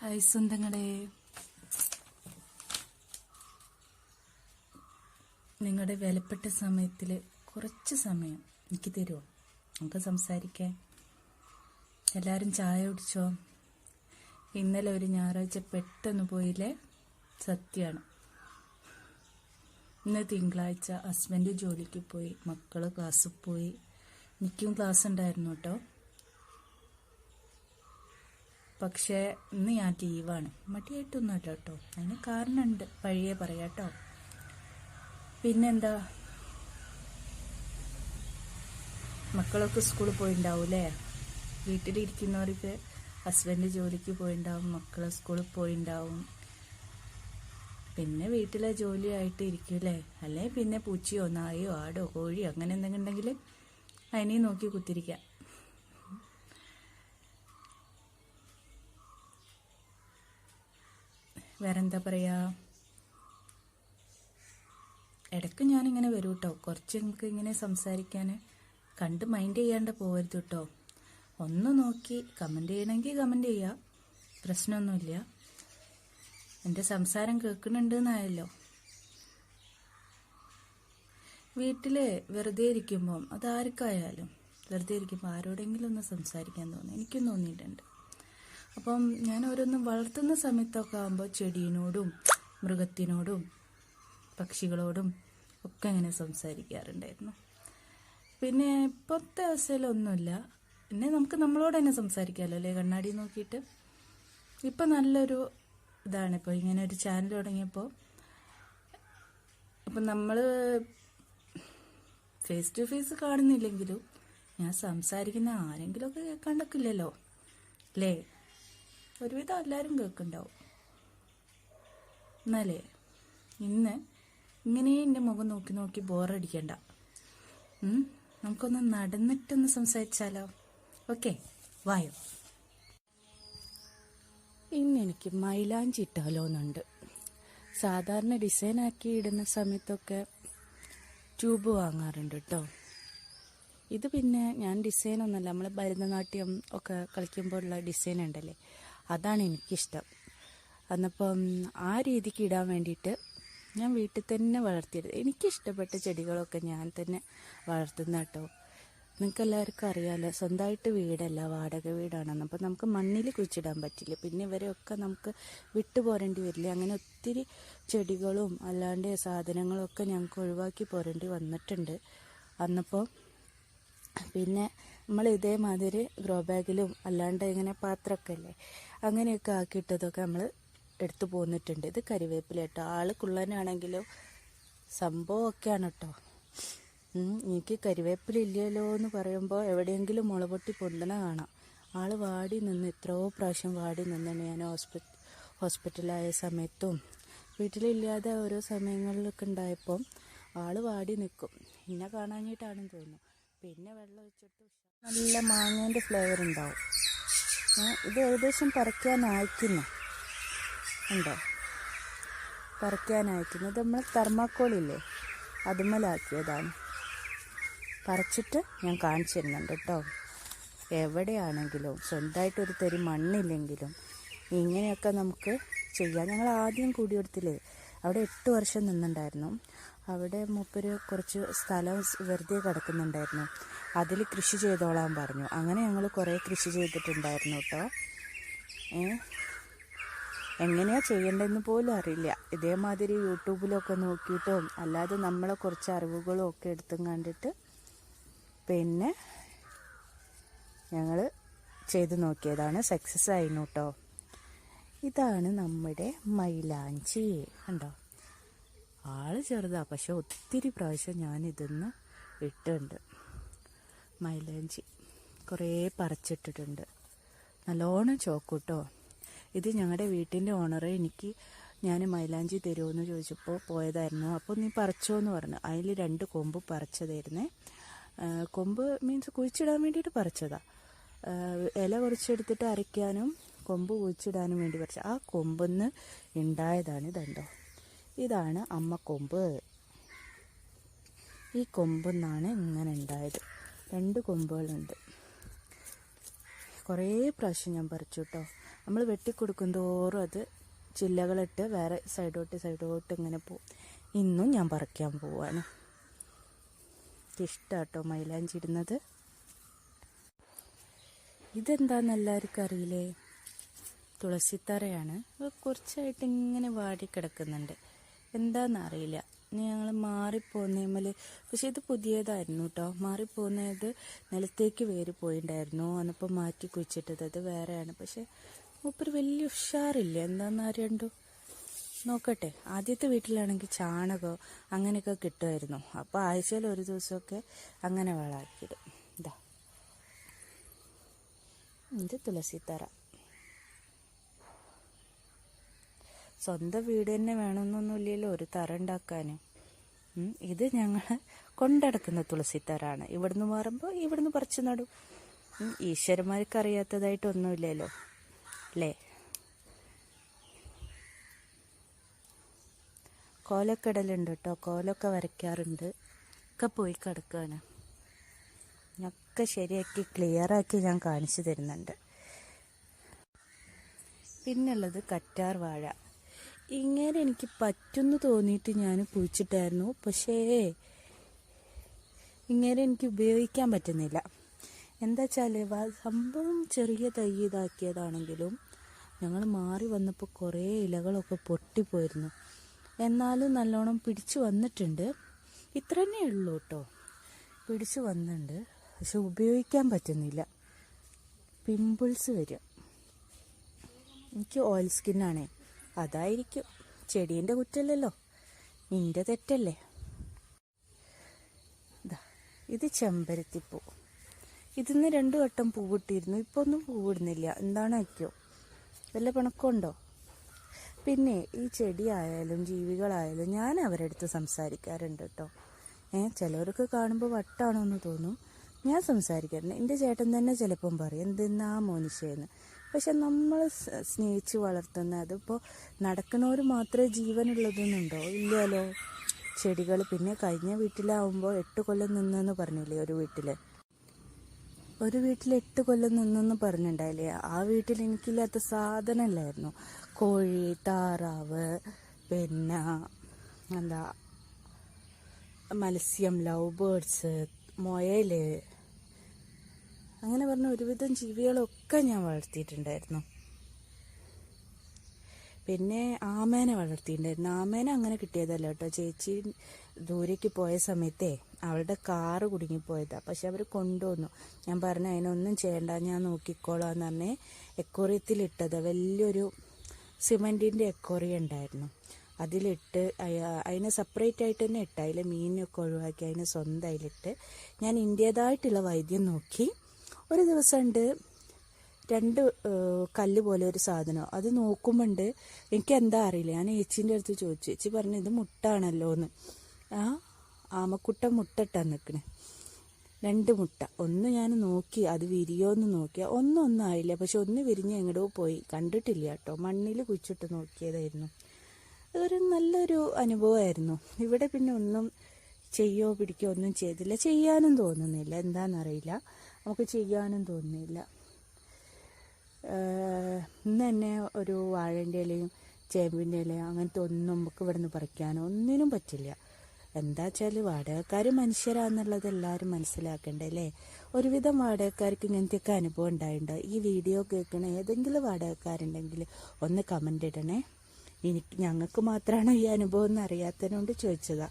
Hi സ്വന്തങ്ങളെ നിങ്ങളുടെ വിലപ്പെട്ട സമയത്തിൽ കുറച്ച് സമയം എനിക്ക് തരുമോ നമുക്ക് സംസാരിക്കാൻ എല്ലാവരും ചായ കുടിച്ചോ? ഇന്നലെ ഒരു ഞായറാഴ്ച പെട്ടെന്ന് പോയില്ലേ? സത്യമാണ് ഇന്ന് തിങ്കളാഴ്ച ഹസ്ബൻഡ് ജോലിക്ക് പോയി മക്കൾ ക്ലാസ്സിൽ പോയി. എനിക്കും ക്ലാസ് ഉണ്ടായിരുന്നു കേട്ടോ. പക്ഷേ ഇന്ന് ഞാൻ ലീവാണ്. മടിയായിട്ടൊന്നുമല്ല കേട്ടോ. അതിന് കാരണമുണ്ട് പഴയ പറയാട്ടോ പിന്നെന്താ? മക്കളൊക്കെ സ്കൂളിൽ പോയിണ്ടാവൂലേ വീട്ടിലിരിക്കുന്നവർക്ക് ഹസ്ബൻഡ് ജോലിക്ക് പോയിണ്ടാവും. മക്കൾ സ്കൂളിൽ പോയിണ്ടാവും. പിന്നെ വീട്ടിലെ ജോലിയായിട്ട് ഇരിക്കൂലേ അല്ലെ പിന്നെ പൂച്ചയോ നായോ ആടോ കോഴിയോ അങ്ങനെ എന്തെങ്കിലും ഉണ്ടെങ്കിൽ അതിനെ നോക്കി കുത്തിരിക്കാം. വേറെന്താ പറയുക ഇടയ്ക്ക് ഞാനിങ്ങനെ വരും കേട്ടോ കുറച്ച് നിങ്ങൾക്ക് ഇങ്ങനെ സംസാരിക്കാൻ കണ്ട് മൈൻഡ് ചെയ്യാണ്ട് പോകരുത് കേട്ടോ ഒന്ന് നോക്കി കമന്റ് ചെയ്യണമെങ്കിൽ കമന്റ് ചെയ്യാം. പ്രശ്നമൊന്നുമില്ല എന്റെ സംസാരം കേൾക്കുന്നുണ്ടെന്നായല്ലോ. വീട്ടിൽ വെറുതെ ഇരിക്കുമ്പം അതാർക്കായാലും വെറുതെ ഇരിക്കുമ്പോൾ ആരോടെങ്കിലും ഒന്ന് സംസാരിക്കാൻ തോന്നും. എനിക്കും തോന്നിയിട്ടുണ്ട്. അപ്പം ഞാൻ ഓരോന്നും വളർത്തുന്ന സമയത്തൊക്കെ ആകുമ്പോൾ ചെടീനോടും മൃഗത്തിനോടും പക്ഷികളോടും ഒക്കെ ഇങ്ങനെ സംസാരിക്കാറുണ്ടായിരുന്നു. പിന്നെ ഇപ്പോഴത്തെ അവസ്ഥയിലൊന്നുമില്ല. പിന്നെ നമുക്ക് നമ്മളോട് തന്നെ സംസാരിക്കാമല്ലോ അല്ലേ കണ്ണാടി നോക്കിയിട്ട്? ഇപ്പം നല്ലൊരു ഇതാണ് ഇപ്പോൾ ഇങ്ങനെ ഒരു ചാനൽ തുടങ്ങിയപ്പോൾ അപ്പം നമ്മൾ ഫേസ് ടു ഫേസ് കാണുന്നില്ലെങ്കിലും ഞാൻ സംസാരിക്കുന്ന ആരെങ്കിലുമൊക്കെ കണ്ടക്കില്ലല്ലോ. അല്ലേ? ഒരുവിധം എല്ലാവരും കേൾക്കുന്നുണ്ടാവും. എന്നാലേ ഇന്ന് ഇങ്ങനെ എന്റെ മുഖം നോക്കി നോക്കി ബോറടിക്കണ്ട. നമുക്കൊന്ന് നടന്നിട്ടൊന്ന് സംസാരിച്ചാലോ? ഓക്കെ വായോ. ഇന്നെനിക്ക് മൈലാഞ്ചി ഇട്ടാലോ എന്നുണ്ട് സാധാരണ ഡിസൈൻ ആക്കി ഇടുന്ന സമയത്തൊക്കെ ട്യൂബ് വാങ്ങാറുണ്ട് കേട്ടോ ഇത് പിന്നെ ഞാൻ ഡിസൈൻ ഒന്നല്ല നമ്മൾ ഭരതനാട്യം ഒക്കെ കളിക്കുമ്പോഴുള്ള ഡിസൈൻ ഉണ്ടല്ലേ? അതാണ് എനിക്കിഷ്ടം. അന്നപ്പം ആ രീതിക്ക് ഇടാൻ വേണ്ടിയിട്ട് ഞാൻ വീട്ടിൽ തന്നെ വളർത്തിയത്. എനിക്കിഷ്ടപ്പെട്ട ചെടികളൊക്കെ ഞാൻ തന്നെ വളർത്തുന്ന കേട്ടോ. നിങ്ങൾക്ക് എല്ലാവർക്കും അറിയാമല്ലോ സ്വന്തമായിട്ട് വീടല്ല വാടക വീടാണെന്ന് അപ്പം നമുക്ക് മണ്ണിൽ കുഴിച്ചിടാൻ പറ്റില്ല. പിന്നെ ഇവരെയൊക്കെ നമുക്ക് വിട്ടു പോരേണ്ടി വരില്ല. അങ്ങനെ ഒത്തിരി ചെടികളും അല്ലാണ്ട് സാധനങ്ങളൊക്കെ ഞങ്ങൾക്ക് ഒഴിവാക്കി പോരേണ്ടി വന്നിട്ടുണ്ട്. അന്നപ്പോൾ പിന്നെ നമ്മൾ ഇതേമാതിരി ഗ്രോ ബാഗിലും അല്ലാണ്ട് ഇങ്ങനെ പാത്രമൊക്കെ അല്ലേ അങ്ങനെയൊക്കെ ആക്കിയിട്ടതൊക്കെ നമ്മൾ എടുത്തു പോന്നിട്ടുണ്ട്. ഇത് കരിവേപ്പില കേട്ടോ ആൾ കുള്ളനാണെങ്കിലും സംഭവമൊക്കെയാണ് കേട്ടോ എനിക്ക് കരിവേപ്പില ഇല്ലല്ലോ എന്ന് പറയുമ്പോൾ എവിടെയെങ്കിലും മുളപൊട്ടി പൊന്തണ കാണാം. ആൾ വാടി നിന്ന് എത്രയോ പ്രാവശ്യം വാടി നിന്നാണ് ഞാൻ ഹോസ്പി ഹോസ്പിറ്റലായ സമയത്തും. വീട്ടിലില്ലാതെ ഓരോ സമയങ്ങളിലൊക്കെ ഉണ്ടായപ്പോൾ ആൾ വാടി നിൽക്കും എന്നെ കാണാനായിട്ടാണെന്ന് തോന്നുന്നു. പിന്നെ വെള്ളം ഒഴിച്ചിട്ട് നല്ല മാങ്ങേന്റെ ഫ്ലേവർ ഉണ്ടാവും. ഇത് ഏകദേശം പറിക്കാനായിക്കുന്നു. ഉണ്ടോ? പറിക്കാനായിക്കുന്നു. ഇത് നമ്മൾ തെർമാക്കോളില്ലേ? അതുമലാക്കിയതാണ്. പറിച്ചിട്ട് ഞാൻ കാണിച്ചു തരുന്നുണ്ട് കേട്ടോ. എവിടെയാണെങ്കിലും സ്വന്തമായിട്ടൊരു തരി മണ്ണില്ലെങ്കിലും ഇങ്ങനെയൊക്കെ നമുക്ക് ചെയ്യാം. ഞങ്ങൾ ആദ്യം കൂടിയെടുത്തില്ലേ അവിടെ എട്ട് വർഷം നിന്നുണ്ടായിരുന്നു അവിടെ മൂപ്പര് കുറച്ച് സ്ഥലം വെറുതെ കിടക്കുന്നുണ്ടായിരുന്നു. അതിൽ കൃഷി ചെയ്തോളാൻ പറഞ്ഞു. അങ്ങനെ ഞങ്ങൾ കുറേ കൃഷി ചെയ്തിട്ടുണ്ടായിരുന്നു കേട്ടോ ഏ? എങ്ങനെയാ ചെയ്യേണ്ടതെന്ന് പോലും അറിയില്ല. ഇതേമാതിരി യൂട്യൂബിലൊക്കെ നോക്കിയിട്ടും അല്ലാതെ നമ്മളെ കുറച്ച് അറിവുകളും ഒക്കെ എടുത്തും കണ്ടിട്ട് പിന്നെ ഞങ്ങൾ ചെയ്ത് നോക്കിയതാണ്. സക്സസ് ആയിരുന്നു കേട്ടോ ഇതാണ് നമ്മുടെ മൈലാഞ്ചി കണ്ടോ? ആൾ ചെറുതാ പക്ഷെ ഒത്തിരി പ്രാവശ്യം ഞാൻ ഇതിന്ന് ഇട്ടുണ്ട് മൈലാഞ്ചി കുറേ പറിച്ചിട്ടിട്ടുണ്ട്. നല്ലോണം ചോക്കൂട്ടോ. ഇത് ഞങ്ങളുടെ വീട്ടിന്റെ ഓണറെ എനിക്ക് ഞാൻ മൈലാഞ്ചി തരുമെന്ന് ചോദിച്ചപ്പോൾ പോയതായിരുന്നു. അപ്പോൾ നീ പറിച്ചോ എന്ന് പറഞ്ഞു. അതിൽ രണ്ട് കൊമ്പ് പറിച്ചതായിരുന്നേ. കൊമ്പ് മീൻസ് കുഴിച്ചിടാൻ വേണ്ടിയിട്ട് പറിച്ചതാ. ഇല കുറച്ചെടുത്തിട്ട് അരയ്ക്കാനും കൊമ്പ് കുഴിച്ചിടാനും വേണ്ടി പറിച്ച ആ കൊമ്പെന്ന് ഉണ്ടായതാണ് ഇതുണ്ടോ. ഇതാണ് അമ്മ കൊമ്പ്. ഈ കൊമ്പെന്നാണ് ഇങ്ങനെ ഉണ്ടായത്. രണ്ട് കൊമ്പുകളുണ്ട്. കുറേ പ്രാവശ്യം ഞാൻ പറിച്ചു കേട്ടോ നമ്മൾ വെട്ടിക്കൊടുക്കും തോറും അത് ചില്ലകളിട്ട് വേറെ സൈഡോട്ട് സൈഡോട്ട് ഇങ്ങനെ പോവും ഇന്നും ഞാൻ പറിക്കാൻ പോവാണ്. ഇഷ്ടാട്ടോ മൈലാഞ്ചി ഇടുന്നത്. ഇതെന്താന്ന് എല്ലാവർക്കും അറിയില്ലേ? തുളസിത്തറയാണ്. കുറച്ചായിട്ട് ഇങ്ങനെ വാടിക്കിടക്കുന്നുണ്ട് എന്താണെന്ന് അറിയില്ല ഇനി ഞങ്ങൾ മാറിപ്പോന്നേമൽ പക്ഷെ ഇത് പുതിയതായിരുന്നു കേട്ടോ മാറിപ്പോന്നത് നിലത്തേക്ക് വേര് പോയിണ്ടായിരുന്നു. അന്നിപ്പോൾ മാറ്റി കുഴിച്ചിട്ടത്. അത് വേറെയാണ്. പക്ഷെ മൂപ്പര് വലിയ ഉഷാറില്ല? എന്താണെന്ന് അറിയണ്ടു? നോക്കട്ടെ. ആദ്യത്തെ വീട്ടിലാണെങ്കിൽ ചാണകമോ അങ്ങനെയൊക്കെ കിട്ടുമായിരുന്നു. അപ്പോൾ ആഴ്ചയിൽ ഒരു ദിവസമൊക്കെ അങ്ങനെ വളാക്കിയിടും. ഇതാ ഇത് തുളസിത്തറ. സ്വന്തം വീട് തന്നെ വേണമെന്നൊന്നുമില്ലല്ലോ ഒരു തറ ഉണ്ടാക്കാൻ ഇത് ഞങ്ങൾ കൊണ്ടടക്കുന്ന തുളസിത്തറാണ് ഇവിടുന്ന് മാറുമ്പോൾ ഇവിടുന്ന് പറിച്ചു നടും. ഈശ്വരന്മാർക്ക് അറിയാത്തതായിട്ടൊന്നുമില്ലല്ലോ. അല്ലേ? കോലൊക്കെ ഇടലുണ്ട് കേട്ടോ. കോലൊക്കെ വരയ്ക്കാറുണ്ട്. ഒക്കെ പോയി കിടക്കുകയാണ് ഒക്കെ ശരിയാക്കി ക്ലിയറാക്കി ഞാൻ കാണിച്ചു തരുന്നുണ്ട്. പിന്നുള്ളത് കറ്റാർ വാഴ. ഇങ്ങനെ എനിക്ക് പറ്റുമെന്ന് തോന്നിയിട്ട് ഞാൻ കുഴിച്ചിട്ടായിരുന്നു. പക്ഷേ ഇങ്ങനെ എനിക്ക് ഉപയോഗിക്കാൻ പറ്റുന്നില്ല. എന്താ വെച്ചാൽ സംഭവം ചെറിയ തൈ ഇതാക്കിയതാണെങ്കിലും ഞങ്ങൾ മാറി വന്നപ്പോൾ കുറേ ഇലകളൊക്കെ പൊട്ടിപ്പോയിരുന്നു. എന്നാലും നല്ലോണം പിടിച്ചു വന്നിട്ടുണ്ട്. ഇത്ര തന്നെ ഉള്ളൂ കേട്ടോ പിടിച്ചു വന്നിട്ടുണ്ട് പക്ഷെ ഉപയോഗിക്കാൻ പറ്റുന്നില്ല. പിമ്പിൾസ് വരും. എനിക്ക് ഓയിൽ സ്കിന്നാണേ അതായിരിക്കും. ചെടീന്റെ കുറ്റല്ലല്ലോ. നിന്റെ തെറ്റല്ലേ? ഇത് ചെമ്പരത്തിപ്പൂ. ഇതിന്ന് രണ്ടു വട്ടം പൂവിട്ടിരുന്നു. ഇപ്പൊ ഒന്നും പൂവിടുന്നില്ല. എന്താണ് അയ്ക്കോ വല്ല പിണക്കമുണ്ടോ? പിന്നെ ഈ ചെടിയായാലും ജീവികളായാലും ഞാൻ അവരുടെ അടുത്ത് സംസാരിക്കാറുണ്ട് കേട്ടോ. ഏ ചിലവർക്ക് കാണുമ്പോൾ വട്ടാണോ എന്ന് തോന്നും. ഞാൻ സംസാരിക്കാറുണ്ട്. എന്റെ ചേട്ടൻ തന്നെ ചിലപ്പം പറയും എന്തെന്നാ മോനിഷയെന്ന് പക്ഷെ നമ്മൾ സ്നേഹിച്ച് വളർത്തുന്ന അതിപ്പോൾ നടക്കുന്നവർ മാത്രമേ ജീവനുള്ളതെന്നുണ്ടോ? ഇല്ലല്ലോ. ചെടികൾ പിന്നെ കഴിഞ്ഞ വീട്ടിലാവുമ്പോൾ എട്ട് കൊല്ലം നിന്നെന്ന് പറഞ്ഞില്ലേ ഒരു വീട്ടിൽ ഒരു വീട്ടിൽ എട്ട് കൊല്ലം നിന്നെന്ന് പറഞ്ഞിട്ടുണ്ടായില്ലേ ആ വീട്ടിൽ എനിക്കില്ലാത്ത സാധനമല്ലായിരുന്നു കോഴി താറാവ് പിന്നെ എന്താ മത്സ്യം ലവ് ബേർഡ്സ് മുയൽ അങ്ങനെ പറഞ്ഞ ഒരുവിധം ജീവികളൊക്കെ ഞാൻ വളർത്തിയിട്ടുണ്ടായിരുന്നു. പിന്നെ ആമേനെ വളർത്തിയിട്ടുണ്ടായിരുന്നു. ആമേനെ അങ്ങനെ കിട്ടിയതല്ല കേട്ടോ. ചേച്ചി ദൂരേക്ക് പോയ സമയത്തേ അവളുടെ കാറ് കുടുങ്ങിപ്പോയതാ. പക്ഷെ അവർ കൊണ്ടുവന്നു. ഞാൻ പറഞ്ഞു അതിനൊന്നും ചെയ്യണ്ട ഞാൻ നോക്കിക്കോളാന്ന് പറഞ്ഞ് എക്കോറിയത്തിലിട്ടത്. വലിയൊരു സിമന്റിന്റെ എക്കോറിയ ഉണ്ടായിരുന്നു. അതിലിട്ട് അതിനെ സെപ്പറേറ്റ് ആയിട്ട് തന്നെ ഇട്ട് അതിലെ മീനൊക്കെ ഒഴിവാക്കി അതിനെ സ്വന്തമായിട്ട് ഞാൻ ഇന്ത്യതായിട്ടുള്ള വൈദ്യം നോക്കി. ഒരു ദിവസമുണ്ട് രണ്ട് കല്ല് പോലെ ഒരു സാധനം. അത് നോക്കുമ്പോണ്ട് എനിക്ക് എന്താ അറിയില്ല. ഞാൻ ഏച്ചിന്റെ അടുത്ത് ചോദിച്ചു. ഏച്ചി പറഞ്ഞു ഇത് മുട്ടാണല്ലോ എന്ന് ആ ആമക്കുട്ട മുട്ടട്ടാ നിൽക്കണേ രണ്ട് മുട്ട. ഒന്ന് ഞാൻ നോക്കി അത് വിരിയോന്ന് നോക്കിയ ഒന്നും ഒന്നായില്ല. പക്ഷെ ഒന്ന് വിരിഞ്ഞ് എങ്ങടോ പോയി. കണ്ടിട്ടില്ല കേട്ടോ മണ്ണിൽ കുച്ചിട്ട് നോക്കിയതായിരുന്നു. അതൊരു നല്ലൊരു അനുഭവമായിരുന്നു. ഇവിടെ പിന്നെ ഒന്നും ചെയ്യോ പിടിക്കോ ഒന്നും ചെയ്തില്ല. ചെയ്യാനും തോന്നുന്നില്ല. എന്താണെന്നറിയില്ല നമുക്ക് ചെയ്യാനും തോന്നിയില്ല ഇന്ന് തന്നെ ഒരു വാഴന്റെ ഇലയും ചേമ്പിന്റെ ഇലയും അങ്ങനത്തെ ഒന്നും നമുക്ക് ഇവിടെ നിന്ന് പറിക്കാനോ ഒന്നിനും പറ്റില്ല. എന്താ വെച്ചാൽ വാടകക്കാർ മനുഷ്യരാന്നുള്ളത് എല്ലാവരും മനസ്സിലാക്കണ്ടേ അല്ലേ? ഒരുവിധം വാടകക്കാർക്ക് ഇങ്ങനത്തെയൊക്കെ അനുഭവം ഉണ്ടായിട്ടുണ്ടോ. ഈ വീഡിയോ കേൾക്കണ ഏതെങ്കിലും വാടകക്കാരുണ്ടെങ്കിൽ ഒന്ന് കമന്റ് ഇടണേ. എനിക്ക് ഞങ്ങൾക്ക് മാത്രമാണ് ഈ അനുഭവം എന്ന് അറിയാത്തതിനോണ്ട് ചോദിച്ചതാ.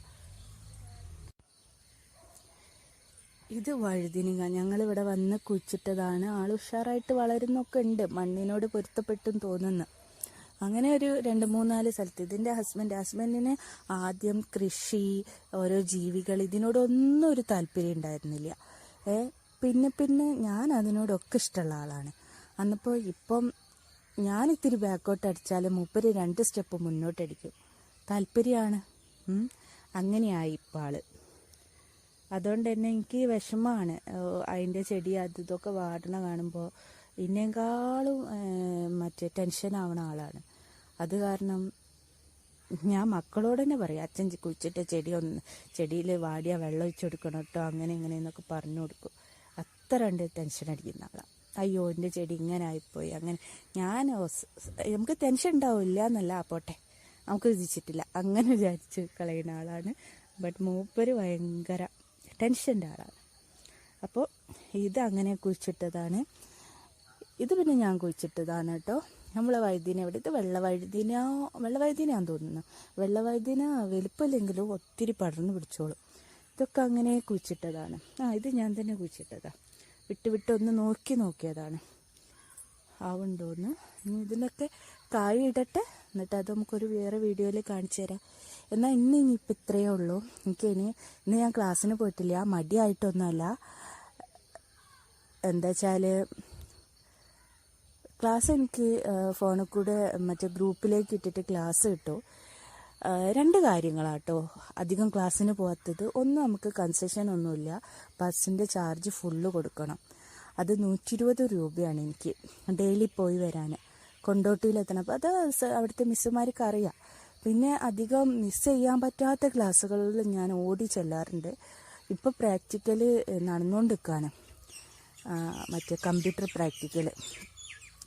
ഇത് വഴുതിനിങ്ങ. ഞങ്ങളിവിടെ വന്ന് കുഴിച്ചിട്ടതാണ്. ആൾ ഉഷാറായിട്ട് വളരുന്നൊക്കെ ഉണ്ട്. മണ്ണിനോട് പൊരുത്തപ്പെട്ടും തോന്നുന്നു. അങ്ങനെ ഒരു രണ്ട് മൂന്നാൽ സ്ഥലത്ത്. ഇതിന്റെ ഹസ്ബൻഡ് ഹസ്ബൻഡിന് ആദ്യം കൃഷി ഓരോ ജീവികൾ ഇതിനോടൊന്നും ഒരു താല്പര്യം ഉണ്ടായിരുന്നില്ല. ഏ പിന്നെ പിന്നെ ഞാൻ അതിനോടൊക്കെ ഇഷ്ടമുള്ള ആളാണ്. അന്നപ്പോൾ ഇപ്പം ഞാൻ ഇത്തിരി ബാക്കോട്ട് അടിച്ചാൽ മൂപ്പര് രണ്ട് സ്റ്റെപ്പ് മുന്നോട്ടടിക്കും. താല്പര്യമാണ് അങ്ങനെയായി ഇപ്പോൾ ആൾ അതുകൊണ്ട് തന്നെ എനിക്ക് വിഷമമാണ് അതിന്റെ ചെടി അത് ഇതൊക്കെ വാടണ കാണുമ്പോൾ ഇന്നേക്കാളും മറ്റേ ആവുന്ന ആളാണ്. അത് കാരണം ഞാൻ മക്കളോട് തന്നെ പറയും അച്ഛൻ കുഴിച്ചിട്ട ചെടി ഒന്ന് ചെടിയിൽ വാടിയ വെള്ളം ഒഴിച്ചു കൊടുക്കണം കേട്ടോ അങ്ങനെ ഇങ്ങനെ എന്നൊക്കെ പറഞ്ഞു കൊടുക്കും. അത്ര ഉണ്ട് ടെൻഷൻ അടിക്കുന്ന ആളാണ് അയ്യോ എന്റെ ചെടി ഇങ്ങനെ ആയിപ്പോയി അങ്ങനെ. ഞാൻ നമുക്ക് ടെൻഷൻ ഉണ്ടാവില്ല എന്നല്ല പോട്ടെ നമുക്ക് വിധിച്ചിട്ടില്ല. അങ്ങനെ വിചാരിച്ച് കളയുന്ന ആളാണ്. ബട്ട് മൂപ്പര് ഭയങ്കര ടെൻഷന്റെ ആളാണ്. അപ്പോൾ ഇത് അങ്ങനെ കുഴിച്ചിട്ടതാണ്. ഇത് പിന്നെ ഞാൻ കുഴിച്ചിട്ടതാണ് കേട്ടോ. നമ്മളെ വഴുതിന എവിടെ ഇത് വെള്ള വഴുതിന തോന്നുന്നു. വെള്ള വലുപ്പമില്ലെങ്കിലും ഒത്തിരി പടർന്നു പിടിച്ചോളും. ഇതൊക്കെ അങ്ങനെ കുഴിച്ചിട്ടതാണ്. ആ ഇത് ഞാൻ തന്നെ കുഴിച്ചിട്ടതാണ് വിട്ട് വിട്ട് ഒന്ന് നോക്കി നോക്കിയതാണ്. ആവുണ്ടോന്ന്. ഇതിനൊക്കെ കായ് ഇടട്ടെ. എന്നിട്ട് അത് നമുക്കൊരു വേറെ വീഡിയോയിൽ കാണിച്ചു തരാം. എന്നാൽ ഇന്ന് ഇനിയിപ്പോൾ ഇത്രയേ ഉള്ളൂ. എനിക്ക് ഇനി ഇന്ന് ഞാൻ ക്ലാസ്സിന് പോയിട്ടില്ല. മടിയായിട്ടൊന്നുമല്ല. എന്താ വെച്ചാൽ ക്ലാസ് എനിക്ക് ഫോണിൽ കൂടെ മറ്റേ ഗ്രൂപ്പിലേക്ക് ഇട്ടിട്ട് ക്ലാസ് കിട്ടും. രണ്ട് കാര്യങ്ങളാട്ടോ. അധികം ക്ലാസ്സിന് പോകാത്തത്. ഒന്നും നമുക്ക് കൺസെഷൻ ഒന്നുമില്ല. ബസ്സിന്റെ ചാർജ് ഫുള്ള് കൊടുക്കണം. അത് നൂറ്റി ഇരുപത് രൂപയാണ് എനിക്ക് ഡെയിലി പോയി വരാൻ കൊണ്ടോട്ടിയിലെത്തണം. അപ്പോൾ അത് അവിടുത്തെ മിസ്സുമാർക്ക് അറിയാം. പിന്നെ അധികം മിസ് ചെയ്യാൻ പറ്റാത്ത ക്ലാസ്സുകളിൽ ഞാൻ ഓടി ചെല്ലാറുണ്ട്. ഇപ്പോൾ പ്രാക്ടിക്കൽ നടന്നുകൊണ്ടിരിക്കുകയാണ് മറ്റേ കമ്പ്യൂട്ടർ പ്രാക്ടിക്കൽ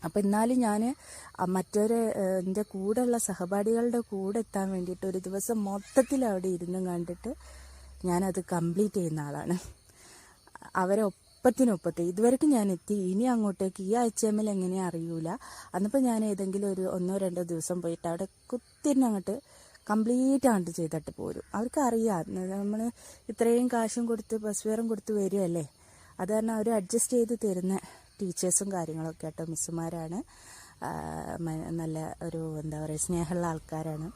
അപ്പം എന്നാലും ഞാൻ മറ്റൊരു എന്റെ കൂടെയുള്ള സഹപാഠികളുടെ കൂടെ എത്താൻ വേണ്ടിയിട്ട് ഒരു ദിവസം മൊത്തത്തിൽ അവിടെ ഇരുന്നും കണ്ടിട്ട് ഞാനത് കംപ്ലീറ്റ് ചെയ്യുന്ന ആളാണ്. അവരെ ഒപ്പത്തിനൊപ്പത്ത്. ഇതുവരെയ്ക്കും ഞാൻ എത്തി ഇനി അങ്ങോട്ടേക്ക് ഈ ആഴ്ചയിൽ എങ്ങനെയാ അറിയൂല. അന്നിപ്പോൾ ഞാൻ ഏതെങ്കിലും ഒരു ഒന്നോ രണ്ടോ ദിവസം പോയിട്ട് അവിടെ കുത്തിരിഞ്ഞ് അങ്ങോട്ട് കംപ്ലീറ്റ് ആണ്ട് ചെയ്തിട്ട് പോരും. അവർക്ക് അറിയാം. നമ്മൾ ഇത്രയും കാശും കൊടുത്ത് ബസ് ഫെയറും കൊടുത്ത് വരുമല്ലേ അത് കാരണം അവർ അഡ്ജസ്റ്റ് ചെയ്ത് തരുന്ന ടീച്ചേഴ്സും കാര്യങ്ങളൊക്കെ കേട്ടോ മിസ്സുമാരാണ് നല്ല ഒരു എന്താ പറയുക സ്നേഹമുള്ള ആൾക്കാരാണ്.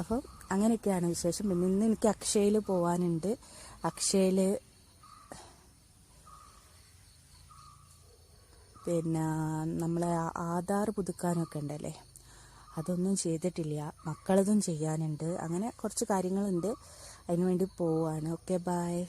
അപ്പം അങ്ങനെയൊക്കെയാണ് വിശേഷം. പിന്നെ ഇന്ന് എനിക്ക് അക്ഷയയിൽ പോകാനുണ്ട് അക്ഷയയിൽ പിന്നെ നമ്മളെ ആധാർ പുതുക്കാനൊക്കെ ഉണ്ടല്ലേ? അതൊന്നും ചെയ്തിട്ടില്ല. മക്കളതും ചെയ്യാനുണ്ട്. അങ്ങനെ കുറച്ച് കാര്യങ്ങളുണ്ട്. അതിനുവേണ്ടി പോവാണ്. Okay bye